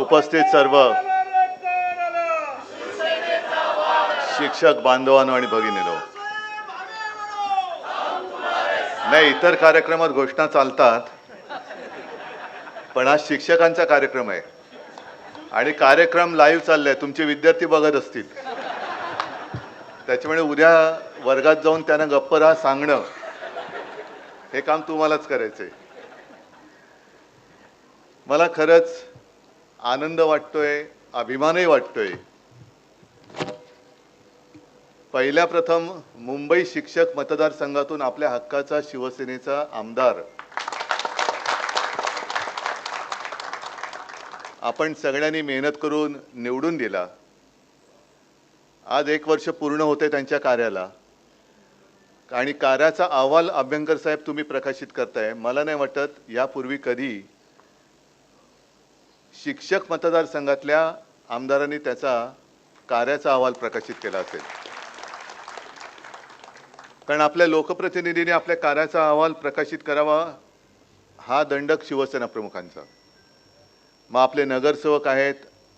उपस्थित सर्व शिक्षक बांधवांनो आणि भगिनीनो. नाही इतर कार्यक्रमात घोषणा चालतात पण आज शिक्षकांचा कार्यक्रम आहे. आणि कार्यक्रम लाईव्ह चाललाय तुमचे विद्यार्थी बघत असतील. त्याच्यामुळे उद्या वर्गात जाऊन त्यांना गप्प राहा सांगणं हे काम तुम्हालाच करायचंय. मला खरंच आनंद वाटतोय अभिमानही वाटतोय. पहिल्या प्रथम मुंबई शिक्षक मतदारसंघातून आपल्या हक्काचा शिवसेनेचा आमदार. आपण सगळ्यांनी मेहनत करून निवडून दिला. आज एक वर्ष पूर्ण होते त्यांच्या कार्याला. आणि कार्याचा अहवाल अभ्यंकर साहेब तुम्ही प्रकाशित करताय. मला नाही वाटत यापूर्वी कधी शिक्षक मतदारसंघातल्या आमदारांनी त्याचा कार्याचा अहवाल प्रकाशित केला असेल. कारण आपल्या लोकप्रतिनिधीने आपल्या कार्याचा अहवाल प्रकाशित करावा हा दंडक शिवसेना प्रमुखांचा. मग आपले नगरसेवक आहेत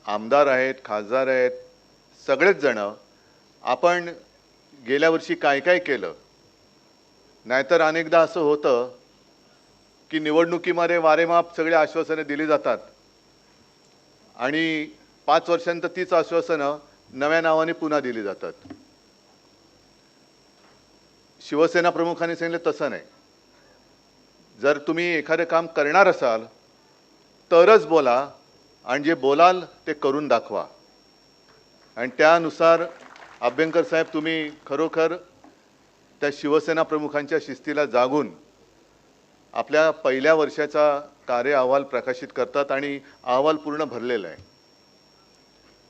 आमदार आहेत खासदार आहेत सगळेच जण आपण गेल्या वर्षी काय काय केलं? नाहीतर अनेकदा असं होतं की निवडणुकीमध्ये वारेमाप सगळे आश्वासनं दिली जातात. आणि पाच वर्षांत तीच आश्वासनं नव्या नावाने पुन्हा दिली जातात. शिवसेना प्रमुखांनी सांगितलं तसं नाही. जर तुम्ही एखादं काम करणार असाल तरच बोला आणि जे बोलाल ते करून दाखवा. आणि त्यानुसार अभ्यंकर साहेब तुम्ही खरोखर त्या शिवसेना प्रमुखांच्या शिस्तीला जागून आपल्या पहिल्या वर्षाचा कार्य अहवाल प्रकाशित करतात आणि अहवाल पूर्ण भरलेला आहे.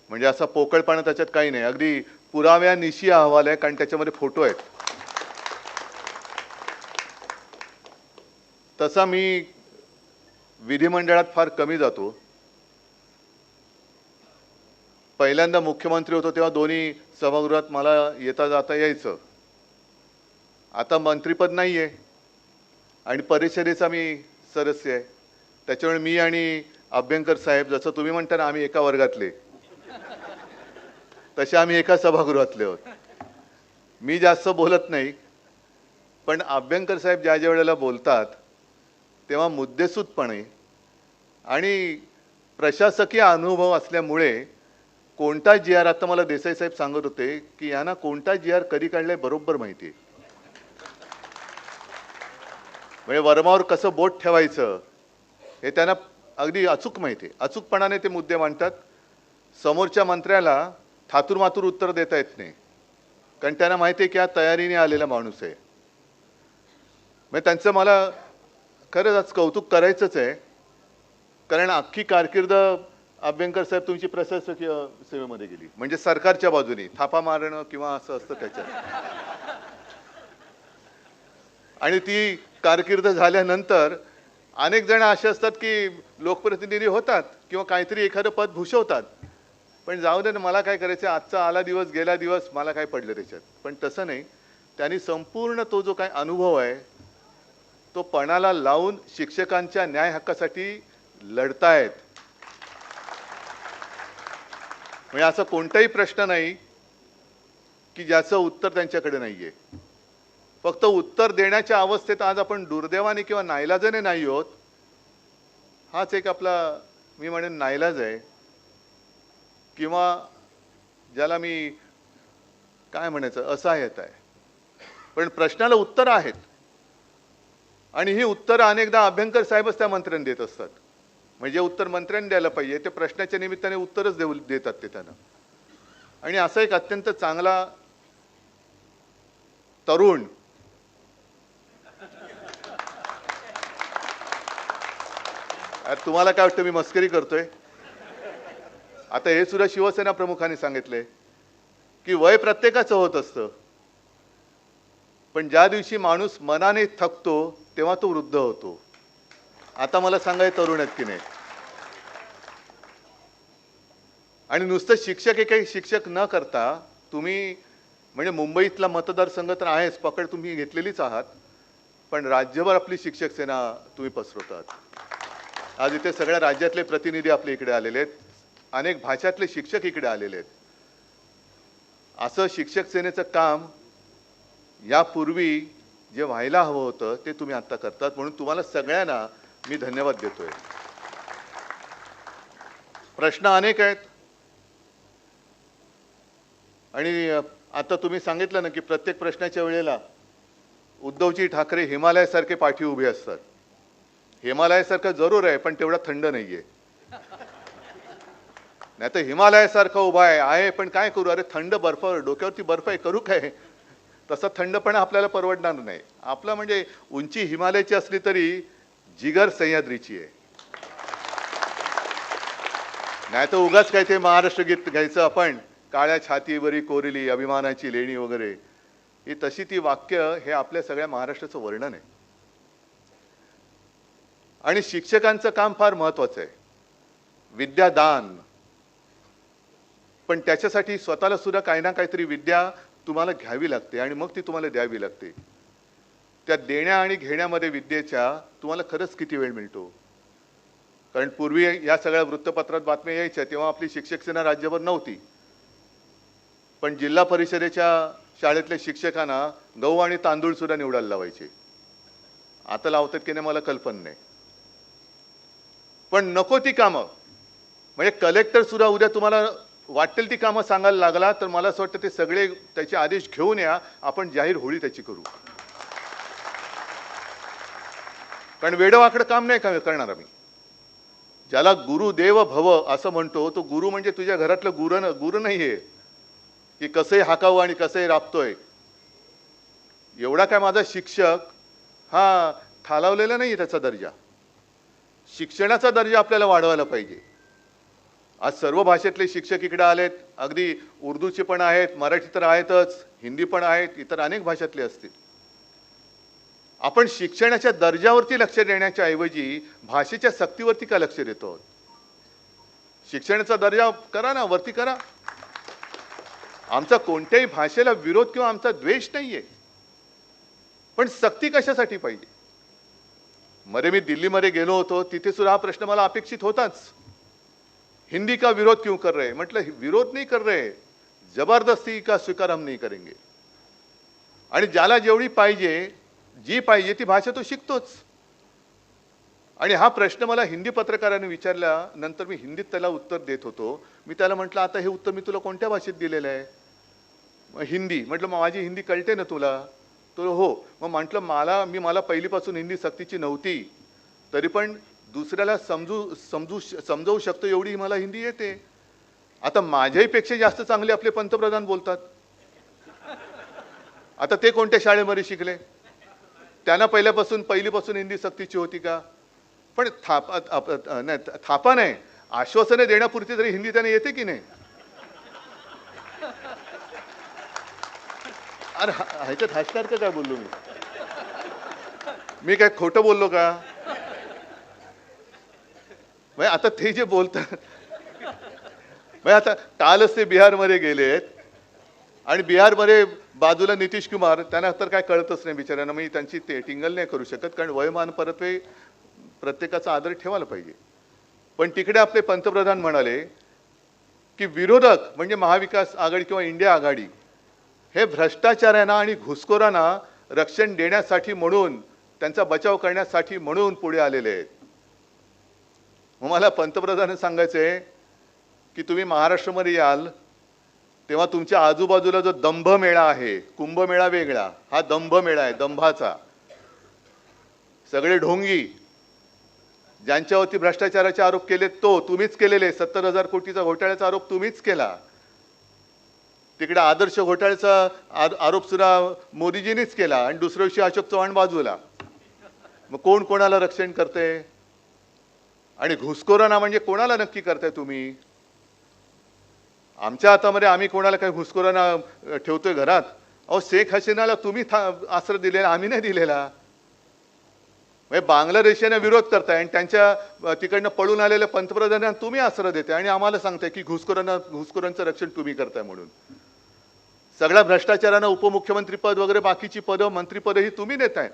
म्हणजे असा पोकळपणा त्याच्यात काही नाही. अगदी पुराव्यानिशी अहवाल आहे कारण त्याच्यामध्ये फोटो आहेत. तसा मी विधिमंडळात फार कमी जातो. पहिल्यांदा मुख्यमंत्री होतो तेव्हा दोन्ही सभागृहात मला येता जाता यायचं. आता मंत्रीपद नाही आहे आणि परिषदेचा मी सदस्य आहे. त्याच्यामुळे मी आणि अभ्यंकर साहेब जसं तुम्ही म्हणता ना आम्ही एका वर्गातले. तसे आम्ही एका सभागृहातले आहोत. मी जास्त बोलत नाही पण अभ्यंकर साहेब ज्या ज्या वेळेला बोलतात तेव्हा मुद्देसूदपणे आणि प्रशासकीय अनुभव असल्यामुळे कोणता जी आर आता मला देसाई साहेब सांगत होते की यांना कोणता जी आर कधी काढलाय बरोबर माहिती आहे. म्हणजे वर्मावर कसं बोट ठेवायचं हे त्यांना अगदी अचूक माहिती आहे. अचूकपणाने ते मुद्दे मांडतात. समोरच्या मंत्र्याला थातूर मातूर उत्तर देता येत नाही. कारण त्यांना माहिती आहे की हा तयारीने आलेला माणूस आहे. म्हणजे त्यांचं मला खरंच आज कौतुक करायचंच आहे. कारण अख्खी कारकिर्द अभ्यंकर साहेब तुमची प्रशासकीय सेवेमध्ये गेली. म्हणजे सरकारच्या बाजूने थापा मारणं किंवा असं असतं त्याच्यात. आणि ती कारकीर्द झाल्यानंतर अनेक जण असे असतात की लोकप्रतिनिधी होतात किंवा काहीतरी एखादं पद भूषवतात. पण जाऊ दे ना मला काय करायचं? आजचा आला दिवस गेला दिवस मला काय पडलं त्याच्यात? पण तसं नाही. त्यांनी संपूर्ण तो जो काय अनुभव आहे तो पणाला लावून शिक्षकांच्या न्याय हक्कासाठी लढतायत. म्हणजे असा कोणताही प्रश्न नाही की ज्याचं उत्तर त्यांच्याकडे नाहीये. फक्त उत्तर देण्याच्या अवस्थेत आज आपण दुर्दैवाने किंवा नाईलाजाने नाही होत हाच एक आपला मी म्हणेन नाईलाज आहे. किंवा ज्याला मी काय म्हणायचं असहाय्यता आहे. पण प्रश्नाला उत्तर आहेत. आणि ही उत्तरं अनेकदा अभ्यंकर साहेबच त्या मंत्र्यांनी देत असतात. म्हणजे उत्तर मंत्र्यांनी द्यायला पाहिजे. ते प्रश्नाच्या निमित्ताने उत्तरच देऊ देतात ते त्यांना. आणि असा एक अत्यंत चांगला तरुण अरे तुम्हाला काय वाटतं मी मस्करी करतोय? आता हे सुद्धा शिवसेना प्रमुखांनी सांगितले की वय प्रत्येकाचं होत असतं. पण ज्या दिवशी माणूस मनाने थकतो तेव्हा तो वृद्ध होतो. आता मला सांगाय तरुण आहेत की नाही? आणि नुसतं शिक्षक हे काही शिक्षक न करता तुम्ही म्हणजे मुंबईतला मतदारसंघ तर आहेच पकड तुम्ही घेतलेलीच आहात पण राज्यभर आपली शिक्षक सेना तुम्ही पसरवतात आज इथे सगळ्या राज्यातले प्रतिनिधी आपले इकडे आलेले आहेत. अनेक भाषातले शिक्षक इकडे आलेले आहेत. असं शिक्षक सेनेचं काम यापूर्वी जे व्हायला हवं होतं ते तुम्ही आता करतात. म्हणून तुम्हाला सगळ्यांना मी धन्यवाद देतोय. प्रश्न अनेक आहेत. आणि आता तुम्ही सांगितलं ना की प्रत्येक प्रश्नाच्या वेळेला उद्धवजी ठाकरे हिमालयासारखे पाठी उभे असतात. हिमालयासारखं जरूर आहे पण तेवढा थंड नाहीये. नाही तर हिमालयासारखा उभा आहे आहे पण काय करू? अरे थंड बर्फ डोक्यावरती बर्फ आहे करू काय? तसं थंडपणा आपल्याला परवडणार नाही. आपलं म्हणजे उंची हिमालयाची असली तरी जिगर सह्याद्रीची आहे. नाही तर उगाच काय ते महाराष्ट्र गीत घ्यायचं आपण काळ्या छातीवरी कोरिली अभिमानाची लेणी वगैरे. ही तशी ती वाक्य हे आपल्या सगळ्या महाराष्ट्राचं वर्णन आहे. आणि शिक्षकांचं काम फार महत्वाचं आहे. विद्यादान पण त्याच्यासाठी स्वतःला सुद्धा काही ना काहीतरी विद्या तुम्हाला घ्यावी लागते आणि मग ती तुम्हाला द्यावी लागते. त्या देण्या आणि घेण्यामध्ये विद्येच्या तुम्हाला खरंच किती वेळ मिळतो? कारण पूर्वी या सगळ्या वृत्तपत्रात बातम्या यायच्या तेव्हा आपली शिक्षक सेना राज्यभर नव्हती. पण जिल्हा परिषदेच्या शाळेतल्या शिक्षकांना गहू आणि तांदूळ सुद्धा निवडायला लावायचे. आता लावतात की नाही मला कल्पना नाही. पण नको ती कामं. म्हणजे कलेक्टर सुद्धा उद्या तुम्हाला वाटेल ती कामं सांगायला लागला तर मला असं वाटतं ते सगळे त्याचे आदेश घेऊन या आपण जाहीर होळी त्याची करू. कारण वेडवाकडं काम नाही का करणार आम्ही? ज्याला गुरुदेव भव असं म्हणतो तो गुरु म्हणजे तुझ्या घरातलं गुरु न गुरु नाहीये. की कसंही हाकावं आणि कसंही राबतोय. एवढा काय माझा शिक्षक हा खालावलेला नाही त्याचा दर्जा. शिक्षणाचा दर्जा आपल्याला वाढवायला पाहिजे. आज सर्व भाषेतले शिक्षक इकडे आलेत. अगदी उर्दूचे पण आहेत मराठी तर आहेतच हिंदी पण आहेत इतर अनेक भाषेतले असतील. आपण शिक्षणाच्या दर्जावरती लक्ष देण्याच्या ऐवजी भाषेच्या सक्तीवरती का लक्ष देतो? आहोत? शिक्षणाचा दर्जा करा ना वरती करा. आमचा कोणत्याही भाषेला विरोध किंवा आमचा द्वेष नाही आहे पण सक्ती कशासाठी पाहिजे? मरे मी दिल्लीमध्ये गेलो होतो तिथे सुद्धा हा प्रश्न मला अपेक्षित होताच. हिंदी का विरोध क्यों कर रहे? म्हटलं विरोध नाही कर रहे. जबरदस्ती का स्वीकार हम नहीं करेंगे. आणि ज्याला जेवढी पाहिजे जी पाहिजे ती भाषा तो शिकतोच. आणि हा प्रश्न मला हिंदी पत्रकाराने विचारला नंतर मी हिंदीत त्याला उत्तर देत होतो. मी त्याला म्हटलं आता हे उत्तर मी तुला कोणत्या भाषेत दिलेलं आहे? मग हिंदी. म्हटलं मग माझी हिंदी कळते ना तुला. तो हो मग म्हटलं मला मी मला पहिलीपासून हिंदी सक्तीची नव्हती तरी पण दुसऱ्याला समजू समजू समजवू शकतो एवढी मला हिंदी येते. आता माझ्याहीपेक्षा जास्त चांगले आपले पंतप्रधान बोलतात. आता ते कोणत्या शाळेमध्ये शिकले? त्यांना पहिल्यापासून पहिलीपासून हिंदी सक्तीची होती का? पण थापा नाही थापा नाही. आश्वासने देण्यापुरती तरी हिंदी त्याने येते की नाही? अरे ह्याच्यात हसणार काय बोललो मी? मी काय खोटं बोललो का? म्हणजे आता ते जे बोलतात म्हणजे आता कालच ते बिहारमध्ये गेलेत. आणि बिहारमध्ये बाजूला नितीश कुमार त्यांना तर काय कळतच नाही बिचाऱ्यांना. मी त्यांची ते टिंगल नाही करू शकत कारण वयोमान परत्वे प्रत्येकाचा आदर ठेवायला पाहिजे. पण तिकडे आपले पंतप्रधान म्हणाले की विरोधक म्हणजे महाविकास आघाडी किंवा इंडिया आघाडी हे भ्रष्टाचाऱ्यांना आणि घुसखोरांना रक्षण देण्यासाठी म्हणून त्यांचा बचाव करण्यासाठी म्हणून पुढे आलेले आहेत. मग मला पंतप्रधान सांगायचे की तुम्ही महाराष्ट्रामध्ये याल तेव्हा तुमच्या आजूबाजूला जो दंभ मेळा आहे कुंभमेळा वेगळा हा दंभ मेळा आहे दंभाचा. सगळे ढोंगी ज्यांच्यावरती भ्रष्टाचाराचे आरोप केले तो तुम्हीच केलेले. सत्तर हजार कोटीचा घोटाळ्याचा आरोप तुम्हीच केला. तिकडे आदर्श घोटाळ्याचा आरोप सुद्धा मोदीजींनीच केला आणि दुसऱ्या दिवशी अशोक चव्हाण बाजूला. मग कोण कोणाला रक्षण करते आणि घुसखोरांना म्हणजे कोणाला नक्की करताय तुम्ही? आमच्या हातामध्ये आम्ही कोणाला काही घुसखोरांना ठेवतोय घरात? अहो शेख हसीनाला तुम्ही था- आश्रय दिलेला आम्ही नाही दिलेला. म्हणजे बांगलादेशाने विरोध करताय आणि त्यांच्या तिकडनं पळून आलेल्या पंतप्रधानांना तुम्ही आश्रय देताय आणि आम्हाला सांगताय की घुसखोरांना घुसखोरांचं रक्षण तुम्ही करताय म्हणून. सगळ्या भ्रष्टाचारानं उपमुख्यमंत्री पद वगैरे बाकीची पदं मंत्रीपदं ही तुम्ही देताय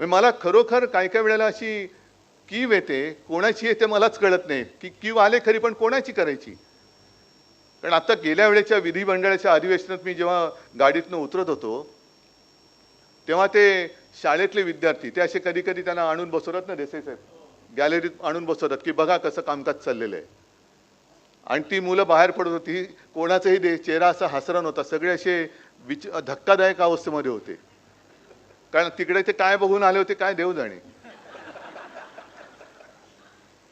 म्हणजे मला खरोखर काय काय वेळेला अशी कीव येते कोणाची येते मलाच कळत नाही. की कीव आले खरी पण कोणाची करायची? कारण आता गेल्या वेळेच्या विधिमंडळाच्या अधिवेशनात मी जेव्हा गाडीतनं उतरत होतो तेव्हा ते शाळेतले विद्यार्थी ते असे कधी कधी त्यांना आणून बसवतात ना देसाई साहेब. गॅलरीत आणून बसवतात की बघा कसं कामकाज चाललेलं आहे. आणि ती मुलं बाहेर पडत होती. कोणाचाही दे चेहरा असा हसरा नव्हता. सगळे असे विच धक्कादायक अवस्थेमध्ये होते. कारण तिकडे ते काय बघून आले होते काय देव जाणे?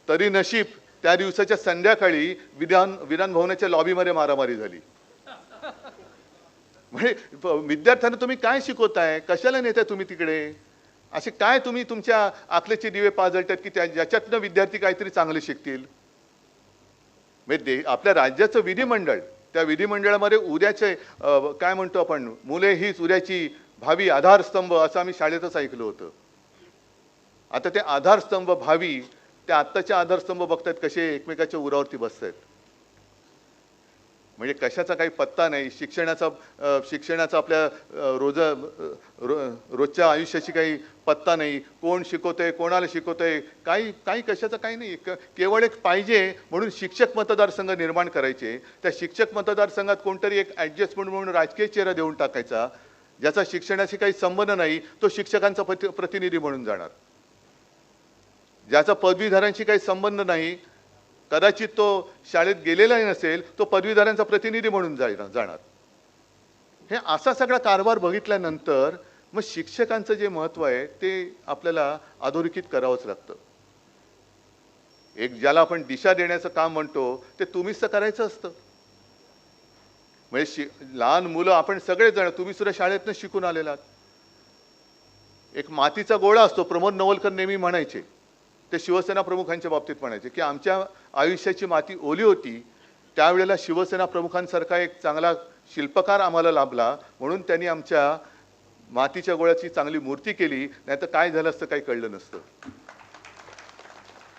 तरी नशीब त्या दिवसाच्या संध्याकाळी विधान विधान भवनाच्या लॉबीमध्ये मारामारी झाली. म्हणजे विद्यार्थ्यांना तुम्ही काय शिकवताय? कशाला नेताय तुम्ही तिकडे? असे काय तुम्ही तुमच्या आकलेचे दिवे पाजळतात की त्या ज्याच्यातनं विद्यार्थी काहीतरी चांगले शिकतील? म्हणजे दे आपल्या राज्याचं विधिमंडळ त्या विधिमंडळामध्ये उद्याचे काय म्हणतो आपण मुले हीच उद्याची भावी आधारस्तंभ असं आम्ही शाळेतच ऐकलं होतं. आता ते आधारस्तंभ भावी ते आत्ताचे आधारस्तंभ बघतायत कसे एकमेकाच्या उरावरती बसतायत. म्हणजे कशाचा काही पत्ता नाही शिक्षणाचा शिक्षणाचा आपल्या रोज रो- रोजच्या आयुष्याची काही पत्ता नाही. कोण शिकवतंय कोणाला शिकवतंय काही काही कशाचं काही नाही. क- केवळ एक पाहिजे म्हणून शिक्षक मतदारसंघ निर्माण करायचे. त्या शिक्षक मतदारसंघात कोणतरी एक ॲडजस्टमेंट म्हणून राजकीय चेहरा देऊन टाकायचा ज्याचा शिक्षणाशी काही संबंध नाही तो शिक्षकांचा प्रति प्रतिनिधी म्हणून जाणार. ज्याचा पदवीधरांशी काही संबंध नाही कदाचित तो शाळेत गेलेलाही नसेल तो पदवीधरांचा प्रतिनिधी म्हणून जाणार जाणार. हे असा सगळा कारभार बघितल्यानंतर मग शिक्षकांचं जे महत्त्व आहे ते आपल्याला अधोरेखित करावंच लागतं. एक ज्याला आपण दिशा देण्याचं काम म्हणतो ते तुम्हीच तर करायचं असतं. म्हणजे शि लहान मुलं आपण सगळेजण तुम्ही सुद्धा शाळेतनं शिकून आलेलात. एक मातीचा गोळा असतो प्रमोद नवलकर नेहमी म्हणायचे. ते शिवसेना प्रमुखांच्या बाबतीत म्हणायचे की आमच्या आयुष्याची माती ओली होती त्यावेळेला शिवसेना प्रमुखांसारखा एक चांगला शिल्पकार आम्हाला लाभला म्हणून त्यांनी आमच्या मातीच्या गोळ्याची चांगली मूर्ती केली नाही तर काय झालं असतं काही कळलं नसतं.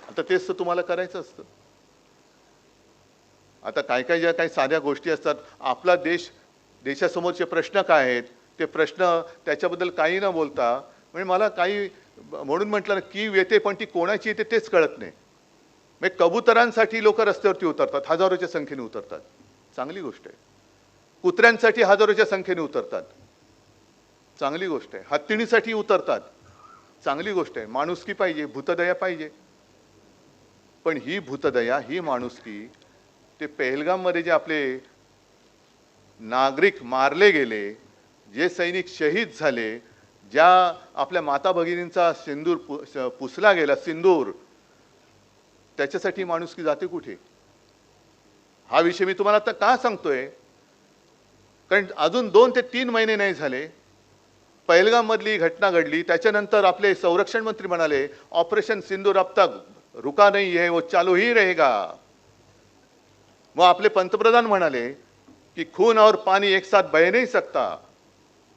आता तेच तर तुम्हाला करायचं असतं. आता काय काय ज्या काही साध्या गोष्टी असतात आपला देश देशासमोरचे प्रश्न काय आहेत ते प्रश्न त्याच्याबद्दल काही न बोलता म्हणजे मला काही म्हणून म्हटलं ना की येते पण ती कोणाची येते तेच कळत नाही. म्हणजे कबुतरांसाठी लोक रस्त्यावरती उतरतात हजारोच्या संख्येने उतरतात. चांगली गोष्ट आहे. कुत्र्यांसाठी हजारोच्या संख्येने उतरतात. चांगली गोष्ट आहे. हत्तीणीसाठी उतरतात. चांगली गोष्ट आहे. माणुसकी पाहिजे भूतदया पाहिजे. पण ही भूतदया ही माणुसकी ते पेहलगाममध्ये जे आपले नागरिक मारले गेले जे सैनिक शहीद झाले ज्या आपल्या माता भगिनींचा सिंदूर पु- पुसला गेला सिंदूर त्याच्यासाठी माणूस की जाते कुठे? हा विषय मी तुम्हाला आता का सांगतोय? कारण अजून दोन ते तीन महिने नाही झाले. पहिलगाममधली घटना घडली. त्याच्यानंतर आपले संरक्षण मंत्री म्हणाले ऑपरेशन सिंदूर अब तक रुका नाही है वो चालू ही रहेगा. मग आपले पंतप्रधान म्हणाले की खून और पाणी एक साथ बह नाही सकता.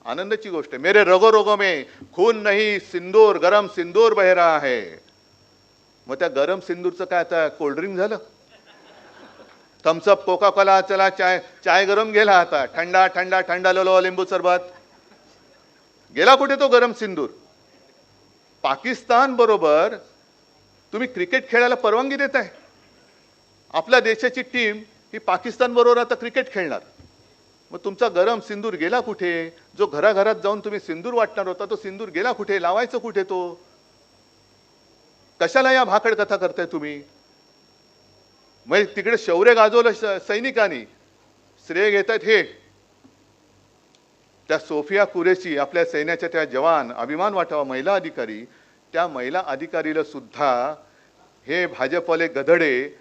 आनंदाची गोष्ट आहे. मेरे रगो रगो में खून नहीं सिंदूर गरम सिंदूर बह आहे मग त्या गरम सिंदूरचं काय आता कोल्ड्रिंक झालं? थम्सअप कोका कोला चला चाय चाय गरम गेला आता. थंडा थंडा थंडा लो लिंबू सरबत. गेला कुठे तो गरम सिंदूर? पाकिस्तान बरोबर तुम्ही क्रिकेट खेळायला परवानगी देताय. आपल्या देशाची टीम ही पाकिस्तान बरोबर आता क्रिकेट खेळणार. मग तुमचा गरम सिंदूर गेला कुठे? जो घराघरात जाऊन तुम्ही सिंदूर वाटणार होता तो सिंदूर गेला कुठे? लावायचं कुठे तो? कशाला या भाकड कथा करताय तुम्ही? मग तिकडे शौर्य गाजवलं सैनिकांनी. श्रेय घेत आहेत हे. त्या सोफिया कुरेशी आपल्या सैन्याच्या त्या जवान अभिमान वाटावा महिला अधिकारी. त्या महिला अधिकारीला सुद्धा हे भाजपवाले गधडे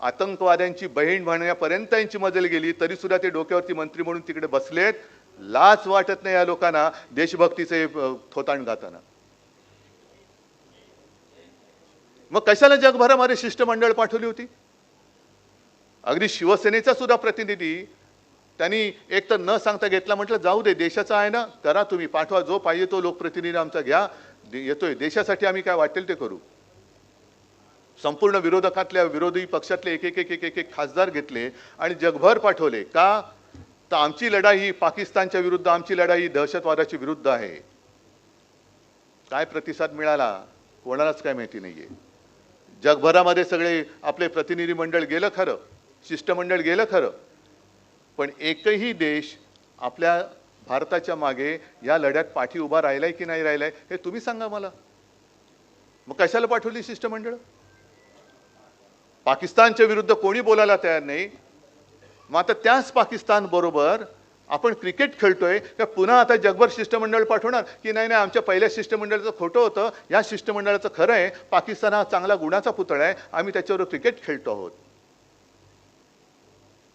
आतंकवाद्यांची बहीण म्हणण्यापर्यंत यांची मजल गेली तरी सुद्धा ते डोक्यावरती मंत्री म्हणून तिकडे बसलेत. लाच वाटत नाही या लोकांना देशभक्तीचे अ, थोतांड गाताना. मग कशाला जगभरामध्ये शिष्टमंडळ पाठवली होती? अगदी शिवसेनेचा सुद्धा प्रतिनिधी त्यांनी एक तर न सांगता घेतला म्हटलं जाऊ दे देशाचा आहे ना करा तुम्ही पाठवा जो पाहिजे तो लोकप्रतिनिधी आमचा घ्या. येतोय देशासाठी आम्ही काय वाटेल ते करू. संपूर्ण विरोधकातल्या विरोधी पक्षातले एक एक एक एक एक एक खासदार घेतले आणि जगभर पाठवले. का? तर आमची लढाई ही पाकिस्तानच्या विरुद्ध आमची लढाई ही दहशतवादाची विरुद्ध आहे. काय प्रतिसाद मिळाला? कोणालाच काय माहिती नाहीये. जगभरामध्ये सगळे आपले प्रतिनिधी मंडळ गेलं खरं शिष्टमंडळ गेलं खरं. पण एकही देश आपल्या भारताच्या मागे या लढ्यात पाठी उभा राहिलाय की नाही राहिलाय हे तुम्ही सांगा मला. मग कशाला पाठवली शिष्टमंडळ? पाकिस्तानच्या विरुद्ध कोणी बोलायला तयार नाही? मग आता त्याच पाकिस्तान बरोबर आपण क्रिकेट खेळतोय का पुन्हा आता जगभर शिष्टमंडळ पाठवणार? की नाही नाही आमच्या पहिल्या शिष्टमंडळाचं खोटं होतं या शिष्टमंडळाचं खरं आहे पाकिस्तान हा चांगला गुणाचा पुतळा आहे आम्ही त्याच्यावर क्रिकेट खेळतो आहोत.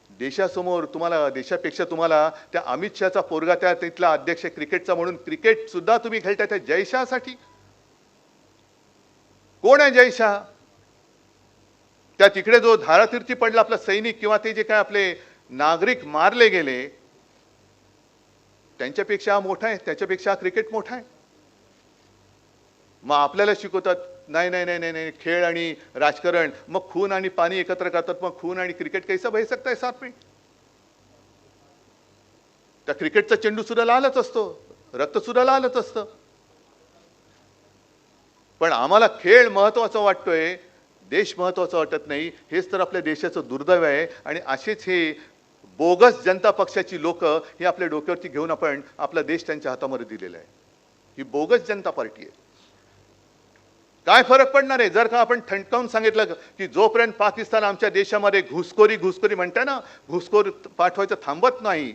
देशासमोर तुम्हाला देशापेक्षा तुम्हाला त्या अमित शहाचा पोरगा त्या तिथला अध्यक्ष क्रिकेटचा म्हणून क्रिकेट सुद्धा तुम्ही खेळताय त्या जयशासाठी कोण आहे जयशाह त्या तिकडे जो धारातीर्थी पडला आपला सैनिक किंवा ते जे काय आपले नागरिक मारले गेले त्यांच्यापेक्षा हा मोठा आहे त्याच्यापेक्षा हा क्रिकेट मोठा आहे. मग आपल्याला शिकवतात नाही नाही नाही नाही नाही खेळ आणि राजकारण मग खून आणि पाणी एकत्र करतात मग खून आणि क्रिकेट कैसा भय सकता है साथ में? त्या क्रिकेटचा चेंडू सुद्धा लालच असतो रक्त सुद्धा लालच असतं. पण आम्हाला खेळ महत्त्वाचा वाटतोय देश महत्त्वाचा वाटत नाही हेच तर आपल्या देशाचं दुर्दैव आहे. आणि असेच हे बोगस जनता पक्षाची लोक हे आपल्या डोक्यावरती घेऊन आपण आपला देश त्यांच्या हातामध्ये दिलेला आहे. ही बोगस जनता पार्टी आहे. काय फरक पडणार आहे? जर का आपण ठणकावून सांगितलं की जोपर्यंत पाकिस्तान आमच्या देशामध्ये घुसखोरी घुसखोरी म्हणताय ना घुसखोरी पाठवायचं थांबत नाही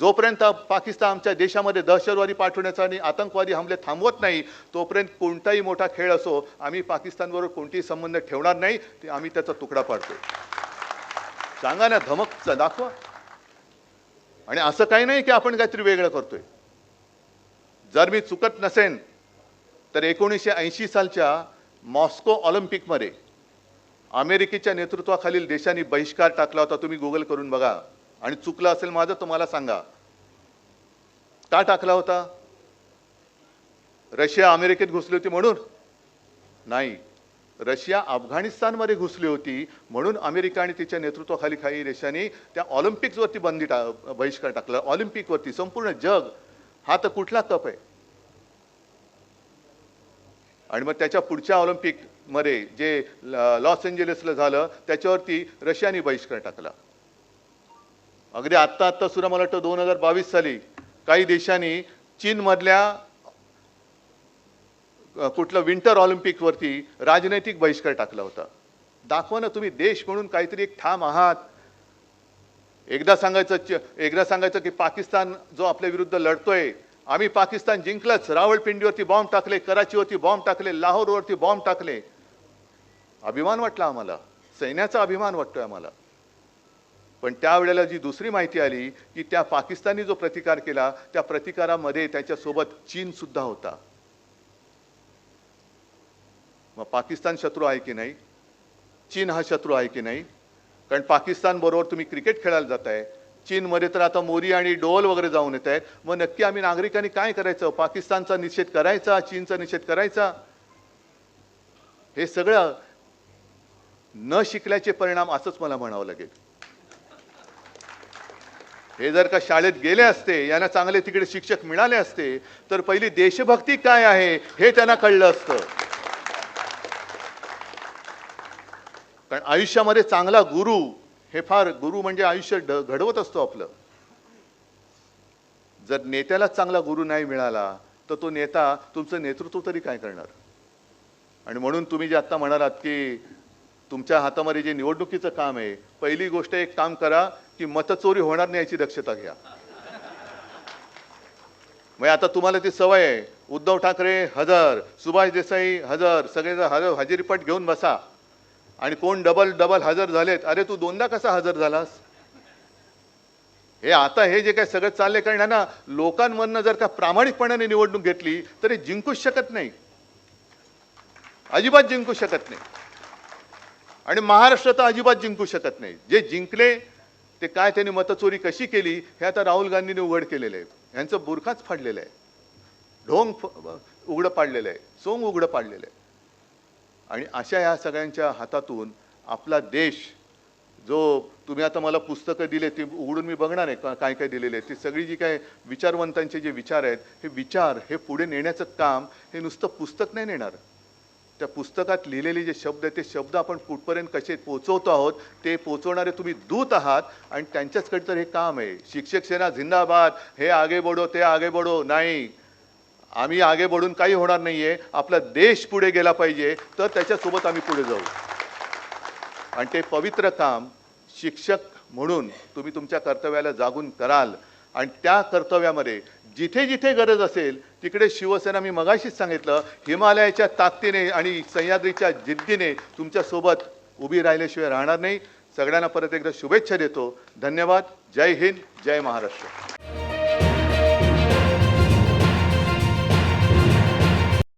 जोपर्यंत पाकिस्तान आमच्या देशामध्ये दहशतवादी पाठवण्याचा आणि आतंकवादी हमले थांबवत नाही तोपर्यंत कोणताही मोठा खेळ असो आम्ही पाकिस्तानबरोबर कोणतेही संबंध ठेवणार नाही ते आम्ही त्याचा तुकडा पाडतो सांगा ना धमक दाखवा. आणि असं काही नाही की आपण काहीतरी वेगळं करतोय. जर मी चुकत नसेन तर एकोणीसशे ऐंशी सालच्या मॉस्को ऑलिम्पिकमध्ये अमेरिकेच्या नेतृत्वाखालील देशांनी बहिष्कार टाकला होता. तुम्ही गुगल करून बघा. आणि चुकलं असेल माझं तुम्हाला सांगा. का टाकला होता? रशिया अमेरिकेत घुसली होती म्हणून? नाही. रशिया अफगाणिस्तानमध्ये घुसली होती म्हणून अमेरिका आणि तिच्या नेतृत्वाखाली काही देशांनी त्या ऑलिम्पिक्सवरती बंदी टा बहिष्कार टाकला. ऑलिम्पिकवरती संपूर्ण जग हा तर कुठला कप आहे? आणि मग त्याच्या पुढच्या ऑलिम्पिकमध्ये जे ल- लॉस एंजेलिसला झालं त्याच्यावरती रशियाने बहिष्कार टाकला. अगदी आत्ता आत्ता सुद्धा मला वाटतं दोन हजार बावीस साली काही देशांनी चीनमधल्या कुठलं विंटर ऑलिम्पिकवरती राजनैतिक बहिष्कार टाकला होता. दाखवा ना तुम्ही देश म्हणून काहीतरी एक ठाम आहात. एकदा सांगायचं एकदा सांगायचं की पाकिस्तान जो आपल्या विरुद्ध लढतोय आम्ही पाकिस्तान जिंकलंच. रावळपिंडीवरती बॉम्ब टाकले कराचीवरती बॉम्ब टाकले लाहोरवरती बॉम्ब टाकले. अभिमान वाटला आम्हाला. सैन्याचा अभिमान वाटतोय आम्हाला. पण त्यावेळेला जी दुसरी माहिती आली की त्या पाकिस्तानी जो प्रतिकार केला त्या प्रतिकारामध्ये त्याच्यासोबत चीन सुद्धा होता. मग पाकिस्तान शत्रू आहे की नाही? चीन हा शत्रू आहे की नाही? कारण पाकिस्तान बरोबर तुम्ही क्रिकेट खेळायला जात आहे चीनमध्ये तर आता मोरी आणि डोल वगैरे जाऊन येत आहेत. मग नक्की आम्ही नागरिकांनी काय करायचं? पाकिस्तानचा निषेध करायचा? चीनचा निषेध करायचा? हे सगळं न शिकल्याचे परिणाम असंच मला म्हणावं लागेल. हे जर का शाळेत गेले असते यांना चांगले तिकडे शिक्षक मिळाले असते तर पहिली देशभक्ती काय आहे हे त्यांना कळलं असतं. कारण आयुष्यामध्ये चांगला गुरु हे फार गुरु म्हणजे आयुष्य घडवत असतो आपलं. जर नेत्याला चांगला गुरु नाही मिळाला तर तो नेता तुमचं नेतृत्व तरी काय करणार? आणि म्हणून तुम्ही जे आत्ता म्हणालात की तुमच्या हातामध्ये जे निवडणुकीचं काम आहे पहिली गोष्ट एक काम करा की मतचोरी होणार नाही याची दक्षता घ्या. मग आता तुम्हाला ती सवय आहे. उद्धव ठाकरे हजर सुभाष देसाई हजर सगळेजण हजर हजेरीपट घेऊन बसा. आणि कोण डबल डबल हजर झालेत अरे तू दोनदा कसा हजर झालास? हे आता हे जे काय सगळं चाललंय कारण ना लोकांमधनं जर का प्रामाणिकपणाने निवडणूक घेतली तरी जिंकूच शकत नाही. अजिबात जिंकू शकत नाही. आणि महाराष्ट्र तर अजिबात जिंकू शकत नाही. जे जिंकले ते काय त्यांनी मतचोरी कशी केली हे आता राहुल गांधींनी उघड केलेलं आहे. यांचं बुरखाच फाडलेलं आहे. ढोंग उघडं पाडलेलं आहे. सोंग उघडं पाडलेलं आहे. आणि अशा ह्या सगळ्यांच्या हातातून आपला देश जो तुम्ही आता मला पुस्तकं दिले ती उघडून मी बघणार आहे का- काय काय दिलेले आहे ती सगळी जी काय विचारवंतांचे जे विचार आहेत हे विचार हे पुढे नेण्याचं काम हे नुसतं पुस्तक नाही नेणार. त्या पुस्तकात लिहिलेले जे शब्द आहेत ते शब्द आपण कुठपर्यंत कसे पोचवतो आहोत ते पोचवणारे तुम्ही दूत आहात आणि त्यांच्याचकडे तर हे काम आहे. शिक्षक सेना झिंदाबाद हे आगे बढो ते आगे बढो. नाही. आम्ही आगे बढून काही होणार नाही आहे आपला देश पुढे गेला पाहिजे. तर त्याच्यासोबत आम्ही पुढे जाऊ. आणि ते पवित्र काम शिक्षक म्हणून तुम्ही तुमच्या कर्तव्याला जागून कराल. आणि त्या कर्तव्यामध्ये जिथे जिथे गरज असेल तिकडे शिवसेना मी मगाशीच सांगितलं हिमालयाच्या ताकदीने आणि सह्याद्रीच्या जिद्दीने तुमच्यासोबत उभी राहिल्याशिवाय राहणार नाही. सगळ्यांना परत एकदा शुभेच्छा देतो. धन्यवाद. जय हिंद. जय महाराष्ट्र.